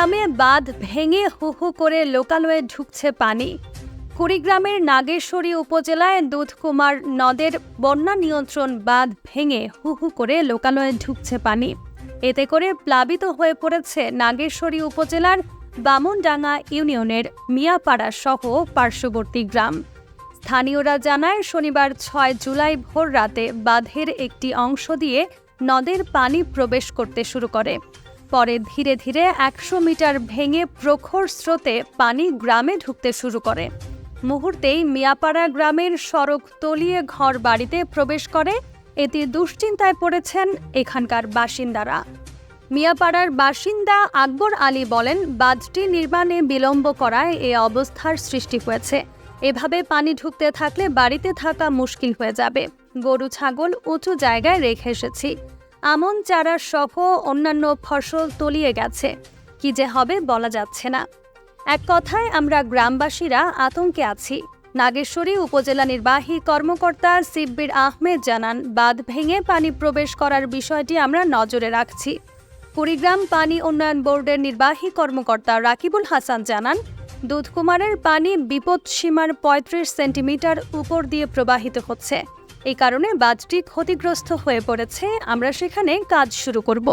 কুড়িগ্রামে বাঁধ ভেঙে হু হু করে লোকালয়ে ঢুকছে পানি। কুড়িগ্রামের নাগেশ্বরী উপজেলায় দুধকুমার নদের বন্যা নিয়ন্ত্রণ বাঁধ ভেঙে হু হু করে লোকালয়ে ঢুকছে পানি। এতে করে প্লাবিত হয়ে পড়েছে নাগেশ্বরী উপজেলার বামনডাঙ্গা ইউনিয়নের মিয়াপাড়া সহ পার্শ্ববর্তী গ্রাম। স্থানীয়রা জানায়, শনিবার ছয় জুলাই ভোর রাতে বাঁধের একটি অংশ দিয়ে নদের পানি প্রবেশ করতে শুরু করে। পরে ধীরে ধীরে একশো মিটার ভেঙে প্রখর স্রোতে পানি গ্রামে ঢুকতে শুরু করে। মুহূর্তেই মিয়াপাড়া গ্রামের সড়ক তলিয়ে ঘর বাড়িতে প্রবেশ করে। এতে দুশ্চিন্তায় পড়েছেন এখানকার বাসিন্দারা। মিয়াপাড়ার বাসিন্দা আকবর আলী বলেন, বাঁধটি নির্মাণে বিলম্ব করায় এ অবস্থার সৃষ্টি হয়েছে। এভাবে পানি ঢুকতে থাকলে বাড়িতে থাকা মুশকিল হয়ে যাবে। গরু, ছাগল উঁচু জায়গায় রেখে এসেছি। আমন চারা সহ অন্যান্য ফসল তলিয়ে গেছে। কি যে হবে বলা যাচ্ছে না। এক কথায়, আমরা গ্রামবাসীরা আতঙ্কে আছি। নাগেশ্বরী উপজেলা নির্বাহী কর্মকর্তা সিব্বির আহমেদ জানান, বাঁধ ভেঙে পানি প্রবেশ করার বিষয়টি আমরা নজরে রাখছি। কুড়িগ্রাম পানি উন্নয়ন বোর্ডের নির্বাহী কর্মকর্তা রাকিবুল হাসান জানান, দুধকুমারের পানি বিপদ সীমার পঁয়ত্রিশ সেন্টিমিটার উপর দিয়ে প্রবাহিত হচ্ছে। এই কারণে বাঁধটি ক্ষতিগ্রস্ত হয়ে পড়েছে। আমরা সেখানে কাজ শুরু করব।